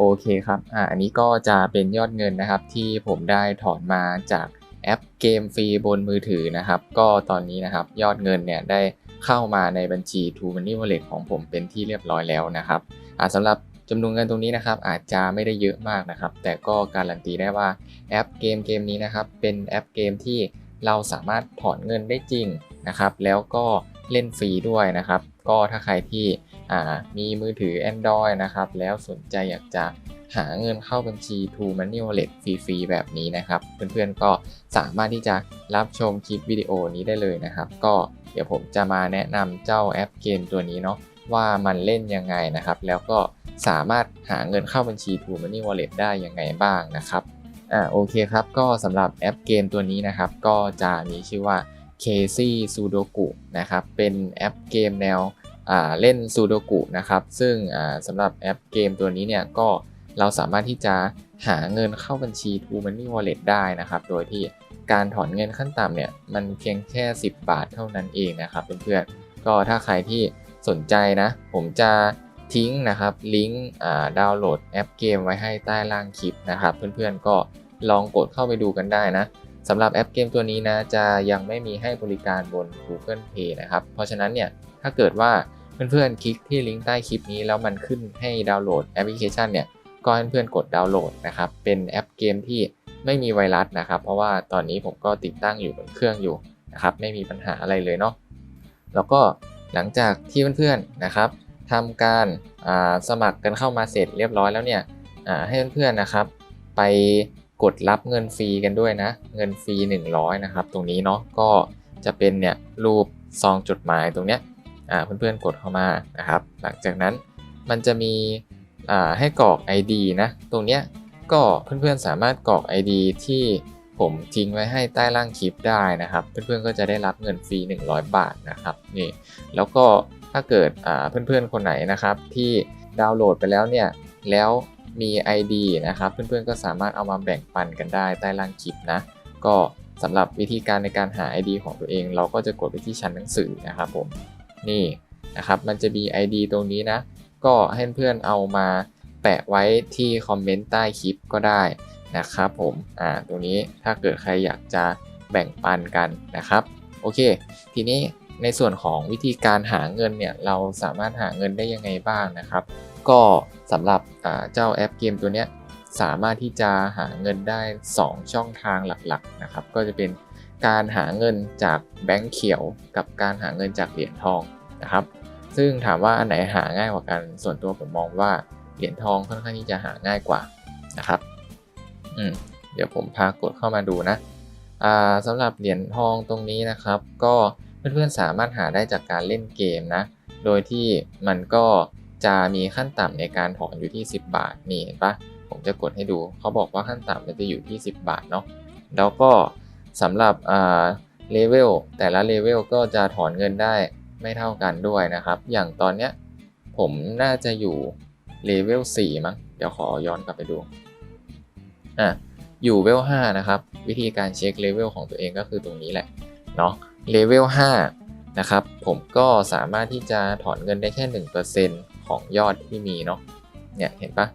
โอเคครับอ่าอันนี้ก็จะเป็นยอดเงินนะครับ ที่ผมได้ถอนมาจากแอปเกมฟรีบนมือถือนะครับ ก็ตอนนี้นะครับยอดเงินเนี่ยได้เข้ามาในบัญชี True Money Wallet ของผมเป็นที่เรียบร้อยแล้วนะครับอ่าสำหรับจำนวนเงินตรงนี้นะครับอาจจะไม่ได้เยอะมากนะครับ แต่ก็การันตีได้ว่าแอปเกมเกมนี้นะครับ เป็นแอปเกมที่เราสามารถถอนเงินได้จริงนะครับ แล้วก็เล่นฟรีด้วยนะครับ ก็ถ้าใครที่ มีมือถือ Android นะครับ แล้วสนใจอยากจะหาเงินเข้าบัญชี True Money Wallet ฟรีๆ แบบนี้นะครับ เพื่อนๆก็สามารถที่จะรับชมคลิปวิดีโอนี้ได้เลยนะครับ ก็เดี๋ยวผมจะมาแนะนำเจ้าแอปเกมตัวนี้เนาะว่ามันเล่นยังไงนะครับ แล้วก็สามารถหาเงินเข้าบัญชี True Money Wallet ได้ยังไงบ้างนะครับอ่าโอเคครับ ก็สำหรับแอปเกมตัวนี้นะครับ ก็จะมีชื่อว่า Casey Sudoku นะครับ เป็นแอปเกมแนว เล่นซูโดกุนะครับ ซึ่งสำหรับแอปเกมตัวนี้เนี่ยก็เราสามารถที่จะหาเงินเข้าบัญชี True Money Wallet ได้นะครับ โดยที่การถอนเงินขั้นต่ำเนี่ยมันเพียงแค่ 10 บาทเท่านั้นเองนะครับเพื่อนๆก็ถ้าใครที่สนใจนะ ผมจะทิ้งนะครับลิงก์ดาวน์โหลดแอปเกมไว้ให้ใต้ล่างคลิปนะครับ เพื่อนๆก็ลองกดเข้าไปดูกันได้นะสำหรับแอปเกมตัวนี้นะจะยังไม่มีให้บริการบน Google Play นะครับ เพราะฉะนั้นเนี่ยถ้าเกิดว่า เพื่อนๆคลิกที่ลิงก์ใต้คลิปนี้แล้วมันขึ้นให้ดาวน์โหลดแอปพลิเคชันเนี่ยก็ให้เพื่อนๆกดดาวน์โหลดนะครับเป็นแอปเกมที่ไม่มีไวรัสนะครับ เพราะว่าตอนนี้ผมก็ติดตั้งอยู่บนเครื่องอยู่นะครับไม่มีปัญหาอะไรเลยเนาะแล้วก็หลังจากที่เพื่อนๆนะครับทำการสมัครกันเข้ามาเสร็จเรียบร้อยแล้วเนี่ยให้เพื่อนๆนะครับ ไปกดรับเงินฟรีกันด้วยนะ เงินฟรี 100 นะครับ ตรงนี้เนาะก็จะเป็นเนี่ยรูปซองจดหมายตรงเนี้ย เพื่อนๆกดเข้ามานะครับ หลังจากนั้นมันจะมีให้กรอก ID นะ ตรงเนี้ยก็เพื่อนๆสามารถกรอก ID ที่ผมทิ้งไว้ให้ใต้ล่างคลิปได้นะครับ เพื่อนๆก็จะได้รับเงินฟรี 100 บาทนะครับนี่แล้วก็ถ้าเกิดเพื่อนๆคนไหนนะครับ ที่ดาวน์โหลดไปแล้วเนี่ยแล้วมี ID นะครับ เพื่อนๆก็สามารถเอามาแบ่งปันกันได้ใต้ล่างคลิปนะ ก็สำหรับวิธีการในการหา ID ของตัวเอง เราก็จะกดไปที่ชั้นหนังสือนะครับผม นี่นะครับมันจะมี ID ตรงนี้นะ ก็ให้เพื่อนเอามาแปะไว้ที่คอมเมนต์ใต้คลิปก็ได้นะครับผมอ่าตรงนี้ถ้าเกิดใครอยากจะแบ่งปันกันนะครับโอเค ทีนี้ในส่วนของวิธีการหาเงินเนี่ยเราสามารถหาเงินได้ยังไงบ้างนะครับ ก็สำหรับเจ้าแอปเกมตัวนี้สามารถที่จะหาเงินได้ 2 ช่องทางหลักๆนะครับ ก็จะเป็น การหาเงินจากแบงก์เขียวกับการหาเงินจากเหรียญทองนะครับ ซึ่งถามว่าอันไหนหาง่ายกว่ากัน ส่วนตัวผมมองว่าเหรียญทองค่อนข้างที่จะหาง่ายกว่านะครับอืมเดี๋ยวผมพากดเข้ามาดูนะอ่าสำหรับเหรียญทองตรงนี้นะครับ ก็เพื่อนๆสามารถหาได้จากการเล่นเกมนะ โดยที่มันก็จะมีขั้นต่ำในการถอนอยู่ที่ 10 บาทนี่เห็นปะผมจะกดให้ดู เขาบอกว่าขั้นต่ำมันจะอยู่ที่ 10 บาทเนาะแล้วก็ สำหรับอ่าเลเวลแต่ละเลเวลก็จะถอนเงินได้ไม่เท่ากันด้วยนะครับ อย่างตอนเนี้ยผมน่าจะอยู่เลเวล4มั้ง เดี๋ยวขอย้อนกลับไปดูอะอยู่เวล5นะครับ วิธีการเช็คเลเวลของตัวเองก็คือตรงนี้แหละเนาะเลเวล5นะครับ ผมก็สามารถที่จะถอนเงินได้แค่ 1%ของยอดที่มีเนาะเนี่ยเห็นปะ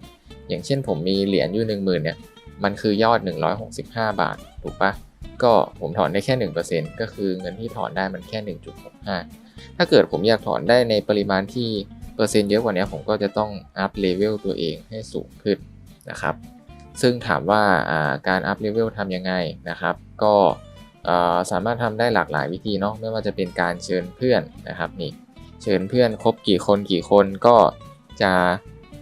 อย่างเช่นผมมีเหรียญอยู่ 1 0,000เนี่ยมันคือยอด 165 บาท ถูกปะ ก็ผมถอนได้แค่ 1%ก็คือเงินที่ถอนได้มันแค่ 1.65 ถ้าเกิดผมอยากถอนได้ในปริมาณที่เปอร์เซ็นต์เยอะกว่านี้ผมก็จะต้องอัพเลเวลตัวเองให้สูงขึ้นนะครับ ซึ่งถามว่าการอัพเลเวลทำยังไงนะครับ ก็สามารถทำได้หลากหลายวิธีเนาะไม่ว่าจะเป็นการเชิญเพื่อนนะครับนี่เชิญเพื่อนครบกี่คนกี่คนก็จะ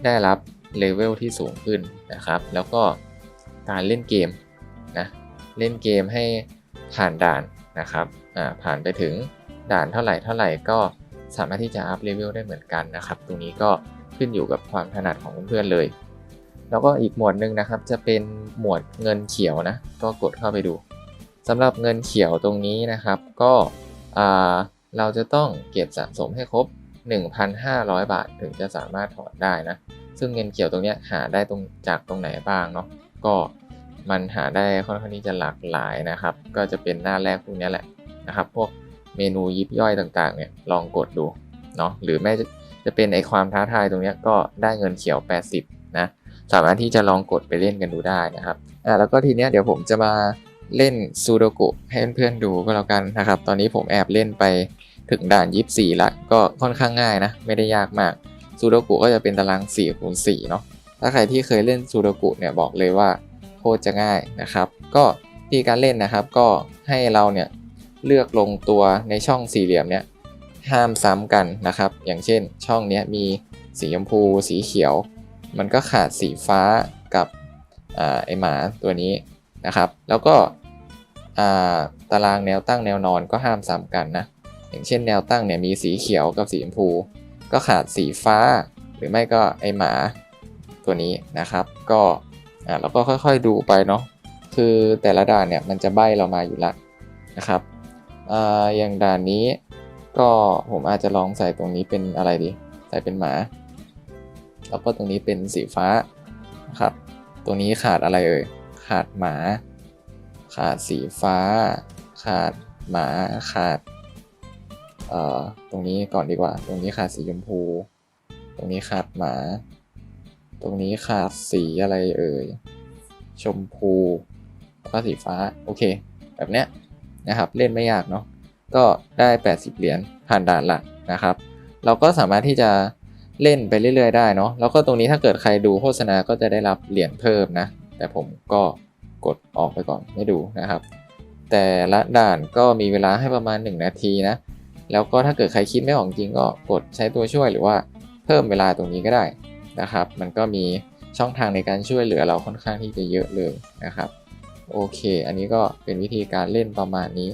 ได้รับเลเวลที่สูงขึ้นนะครับ แล้วก็การเล่นเกมนะ เล่นเกมให้ผ่านด่านนะครับผ่านไปถึงด่านเท่าไหร่เท่าไหร่ก็สามารถที่จะอัพเลเวลได้เหมือนกันนะครับ ตรงนี้ก็ขึ้นอยู่กับความถนัดของเพื่อนๆเลย แล้วก็อีกหมวดหนึ่งนะครับ จะเป็นหมวดเงินเขียวนะ ก็กดเข้าไปดูสำหรับเงินเขียวตรงนี้นะครับ ก็เราจะต้องเก็บสะสมให้ครบ 1,500 บาทถึงจะสามารถถอนได้นะ ซึ่งเงินเขียวตรงนี้หาได้ตรงจากตรงไหนบ้างเนาะก็ มันหาได้ค่อนข้างที่จะหลากหลายนะครับ ก็จะเป็นหน้าแรกพวกนี้แหละนะครับ พวกเมนูยิบย่อยต่างๆเนี่ยลองกดดูเนาะหรือแม้จะจะเป็นไอความท้าทายตรงนี้ก็ได้เงินเขียว 80 นะสามารถที่จะลองกดไปเล่นกันดูได้นะครับอ่าแล้วก็ทีเนี้ยเดี๋ยวผมจะมาเล่นซูโดกุให้เพื่อนๆดูก็แล้วกันนะครับ ตอนนี้ผมแอบเล่นไปถึงด่าน 24 ละ ก็ค่อนข้างง่ายนะ ไม่ได้ยากมากซูโดกุก็จะเป็นตาราง4คูณ4เนาะถ้าใครที่เคยเล่นซูโดกุเนี่ยบอกเลยว่า โคตรจะง่ายนะครับ ก็ที่การเล่นนะครับก็ให้เราเนี่ยเลือกลงตัวในช่องสี่เหลี่ยมเนี่ยห้ามซ้ำกันนะครับ อย่างเช่นช่องเนี้ยมีสีชมพูสีเขียว มันก็ขาดสีฟ้ากับอไอหมาตัวนี้นะครับ แล้วก็ตารางแนวตั้งแนวนอนก็ห้ามซ้ำกันนะอย่างเช่นแนวตั้งเนี่ยมีสีเขียวกับสีชมพู ก็ขาดสีฟ้า หรือไม่ก็ไอหมาตัวนี้นะครับ ก็ อ่าเราก็ค่อยๆดูไปเนาะคือแต่ละด่านเนี่ยมันจะใบเรามาอยู่ละนะครับอ่าอย่างด่านนี้ก็ผมอาจจะลองใส่ตรงนี้เป็นอะไรดี ใส่เป็นหมา แล้วก็ตรงนี้เป็นสีฟ้านะครับตรงนี้ขาดอะไรเอ่ยขาดหมา ขาดสีฟ้า ขาดหมาขาดเอ่อตรงนี้ก่อนดีกว่า ตรงนี้ขาดสีชมพู ตรงนี้ขาดหมา ตรงนี้ขาดสีอะไรเอ่ย ชมพูแล้วก็สีฟ้า โอเค แบบเนี้ยนะครับ เล่นไม่ยากเนาะ ก็ได้ 80 เหรียญผ่านด่านละนะครับ เราก็สามารถที่จะเล่นไปเรื่อยๆได้เนาะ แล้วก็ตรงนี้ถ้าเกิดใครดูโฆษณาก็จะได้รับเหรียญเพิ่มนะ แต่ผมก็กดออกไปก่อนไม่ดูนะครับ แต่ละด่านก็มีเวลาให้ประมาณ 1 นาทีนะ แล้วก็ถ้าเกิดใครคิดไม่ออกจริงก็กดใช้ตัวช่วยหรือว่าเพิ่มเวลาตรงนี้ก็ได้ นะครับ มันก็มีช่องทางในการช่วยเหลือเราค่อนข้างที่จะเยอะเลยนะครับ โอเค อันนี้ก็เป็นวิธีการเล่นประมาณนี้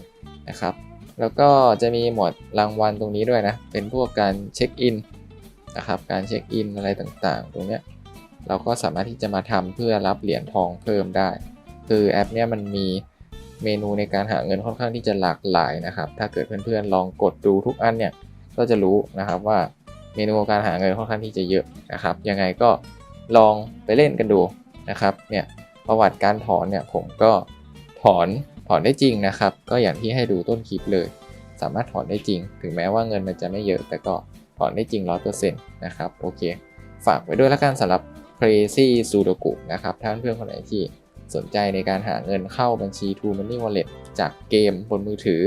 นะครับ แล้วก็จะมีหมวดรางวัลตรงนี้ด้วยนะ เป็นพวกการเช็คอินนะครับ การเช็คอินอะไรต่างๆ ตรงเนี้ยเราก็สามารถที่จะมาทำเพื่อรับเหรียญทองเพิ่มได้ คือแอปเนี้ยมันมีเมนูในการหาเงินค่อนข้างที่จะหลากหลายนะครับ ถ้าเกิดเพื่อนๆลองกดดูทุกอันเนี่ย ก็จะรู้นะครับว่า เมนูการหาเงินค่อนข้างที่จะเยอะนะครับ ยังไงก็ลองไปเล่นกันดูนะครับ เนี่ยประวัติการถอนเนี่ยผมก็ถอนถอนได้จริงนะครับ ก็อย่างที่ให้ดูต้นคลิปเลย สามารถถอนได้จริง ถึงแม้ว่าเงินมันจะไม่เยอะ แต่ก็ถอนได้จริง 100%นะครับ โอเค ฝากไว้ด้วยละกันสำหรับ Crazy Sudoku นะครับถ้านเพื่อนคนไหนที่สนใจในการหาเงินเข้าบัญชี True Money Wallet จากเกมบนมือถือ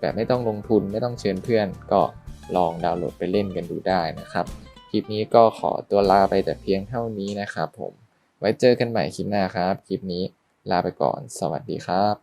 แบบไม่ต้องลงทุนไม่ต้องเชิญเพื่อนก็ ลองดาวน์โหลดไปเล่นกันดูได้นะครับ คลิปนี้ก็ขอตัวลาไปแต่เพียงเท่านี้นะครับผม ไว้เจอกันใหม่คลิปหน้าครับ คลิปนี้ลาไปก่อน สวัสดีครับ